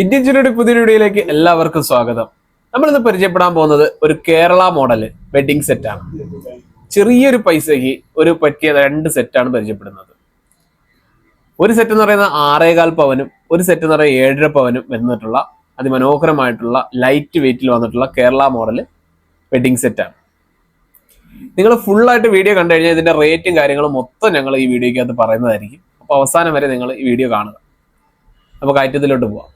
Indian ചുരുടി പുതിയ വീഡിയോയിലേക്ക് എല്ലാവർക്കും സ്വാഗതം. നമ്മളിന്ന് പരിചയപ്പെടാൻ പോകുന്നത് ഒരു കേരള മോഡൽ വെഡിങ് സെറ്റാണ്. ചെറിയൊരു പൈസയ്ക്ക് ഒരു പറ്റിയ രണ്ട് സെറ്റാണ് പരിചയപ്പെടുന്നത്. ഒരു സെറ്റ് എന്ന് പറയുന്ന ആറേകാൽ പവനും ഒരു സെറ്റ് എന്ന് പറയുന്ന ഏഴര പവനും വന്നിട്ടുള്ള അതിമനോഹരമായിട്ടുള്ള ലൈറ്റ് വെയിറ്റിൽ വന്നിട്ടുള്ള കേരള മോഡൽ വെഡിങ് സെറ്റാണ്. നിങ്ങൾ ഫുള്ളായിട്ട് വീഡിയോ കണ്ടു കഴിഞ്ഞാൽ ഇതിന്റെ റേറ്റും കാര്യങ്ങളും മൊത്തം ഞങ്ങൾ ഈ വീഡിയോയ്ക്കകത്ത് പറയുന്നതായിരിക്കും. അപ്പോൾ അവസാനം വരെ നിങ്ങൾ ഈ വീഡിയോ കാണുക. നമുക്ക് ഐറ്റത്തിലോട്ട് പോവാം.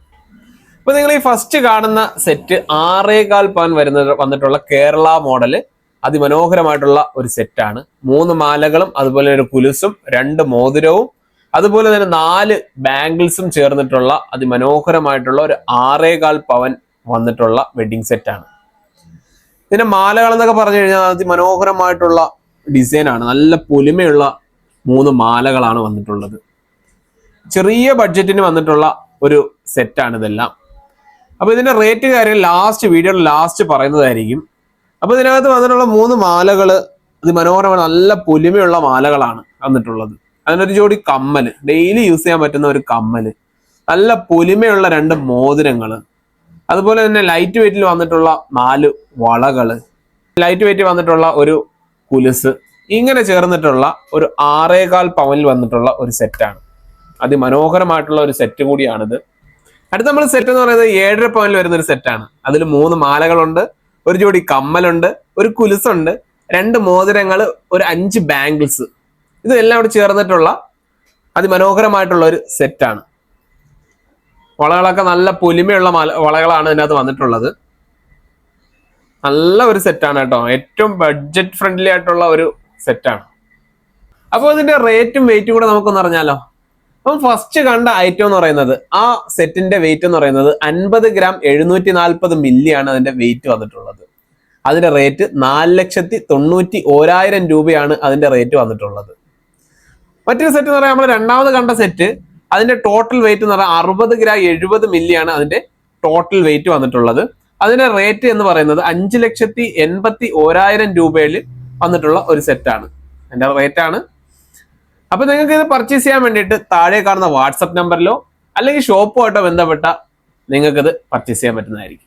അപ്പൊ നിങ്ങൾ ഈ ഫസ്റ്റ് കാണുന്ന സെറ്റ് ആറേകാൽ പവൻ വരുന്ന വന്നിട്ടുള്ള കേരള മോഡൽ അതിമനോഹരമായിട്ടുള്ള ഒരു സെറ്റാണ് മൂന്ന് മാലകളും അതുപോലെ ഒരു കുലുസും രണ്ട് മോതിരവും അതുപോലെ തന്നെ നാല് ബാംഗിൾസും ചേർന്നിട്ടുള്ള അതിമനോഹരമായിട്ടുള്ള ഒരു ആറേകാൽ പവൻ വന്നിട്ടുള്ള വെഡിങ് സെറ്റാണ് ഇതിന്റെ മാലകൾ എന്നൊക്കെ പറഞ്ഞു കഴിഞ്ഞാൽ അതിമനോഹരമായിട്ടുള്ള ഡിസൈനാണ് നല്ല പൊലിമയുള്ള മൂന്ന് മാലകളാണ് വന്നിട്ടുള്ളത്. ചെറിയ ബഡ്ജറ്റിന് വന്നിട്ടുള്ള ഒരു സെറ്റാണ് ഇതെല്ലാം. അപ്പൊ ഇതിന്റെ റേറ്റ് കാര്യം ലാസ്റ്റ് വീഡിയോയുടെ ലാസ്റ്റ് പറയുന്നതായിരിക്കും. അപ്പൊ ഇതിനകത്ത് വന്നിട്ടുള്ള മൂന്ന് മാലകൾ അതിമനോഹരമായ നല്ല പൊലിമയുള്ള മാലകളാണ് വന്നിട്ടുള്ളത്. അതിനൊരു ജോഡി കമ്മൽ. ഡെയിലി യൂസ് ചെയ്യാൻ പറ്റുന്ന ഒരു കമ്മൽ. നല്ല പൊലിമയുള്ള രണ്ട് മോതിരങ്ങൾ അതുപോലെ തന്നെ ലൈറ്റ് വെയിറ്റിൽ വന്നിട്ടുള്ള നാല് വളകൾ ലൈറ്റ് വെയിറ്റ് വന്നിട്ടുള്ള ഒരു കുലുസ്. ഇങ്ങനെ ചേർന്നിട്ടുള്ള ഒരു ആറേകാൽ പവനിൽ വന്നിട്ടുള്ള ഒരു സെറ്റാണ് അതിമനോഹരമായിട്ടുള്ള ഒരു സെറ്റ് കൂടിയാണിത്. അടുത്ത നമ്മൾ സെറ്റ് എന്ന് പറയുന്നത് ഏഴര പവനിൽ വരുന്ന ഒരു സെറ്റാണ് അതിൽ മൂന്ന് മാലകളുണ്ട് ഒരു ജോഡി കമ്മലുണ്ട് ഒരു കുലുസുണ്ട് രണ്ട് മോതിരങ്ങൾ ഒരു അഞ്ച് ബാംഗിൾസ് ഇതെല്ലാം കൂടി ചേർന്നിട്ടുള്ള അതിമനോഹരമായിട്ടുള്ള ഒരു സെറ്റാണ് വളകളൊക്കെ നല്ല പൊലിമയുള്ള മല വളകളാണ് ഇതിനകത്ത് വന്നിട്ടുള്ളത്. നല്ല ഒരു സെറ്റാണ് കേട്ടോ. ഏറ്റവും ബഡ്ജറ്റ് ഫ്രണ്ട്ലി ആയിട്ടുള്ള ഒരു സെറ്റാണ് അപ്പോൾ ഇതിന്റെ റേറ്റും വെയിറ്റും കൂടെ നമുക്കൊന്ന് അറിഞ്ഞാലോ? അപ്പം ഫസ്റ്റ് കണ്ട ഐറ്റം എന്ന് പറയുന്നത് ആ സെറ്റിന്റെ വെയിറ്റ് എന്ന് പറയുന്നത് അൻപത് ഗ്രാം എഴുന്നൂറ്റി നാൽപ്പത് മില്ലി ആണ് അതിന്റെ വെയിറ്റ് വന്നിട്ടുള്ളത്. അതിന്റെ റേറ്റ് നാല് ലക്ഷത്തി തൊണ്ണൂറ്റി ഓരായിരം രൂപയാണ് അതിന്റെ റേറ്റ് വന്നിട്ടുള്ളത്. മറ്റൊരു സെറ്റ് എന്ന് പറയാൻ നമ്മൾ രണ്ടാമത് കണ്ട സെറ്റ് അതിന്റെ ടോട്ടൽ വെയിറ്റ് എന്ന് പറഞ്ഞാൽ അറുപത് ഗ്രാം എഴുപത് മില്ലി ആണ് അതിന്റെ ടോട്ടൽ വെയിറ്റ് വന്നിട്ടുള്ളത്. അതിന്റെ റേറ്റ് എന്ന് പറയുന്നത് അഞ്ച് ലക്ഷത്തി എൺപത്തി ഓരായിരം രൂപയിൽ വന്നിട്ടുള്ള ഒരു സെറ്റാണ് അതിന്റെ റേറ്റാണ് അപ്പൊ നിങ്ങൾക്ക് ഇത് പർച്ചേസ് ചെയ്യാൻ വേണ്ടിയിട്ട് താഴെ കാണുന്ന വാട്സപ്പ് നമ്പറിലോ അല്ലെങ്കിൽ ഷോപ്പുമായിട്ടോ ബന്ധപ്പെട്ട നിങ്ങൾക്ക് ഇത് പർച്ചേസ് ചെയ്യാൻ പറ്റുന്നതായിരിക്കും.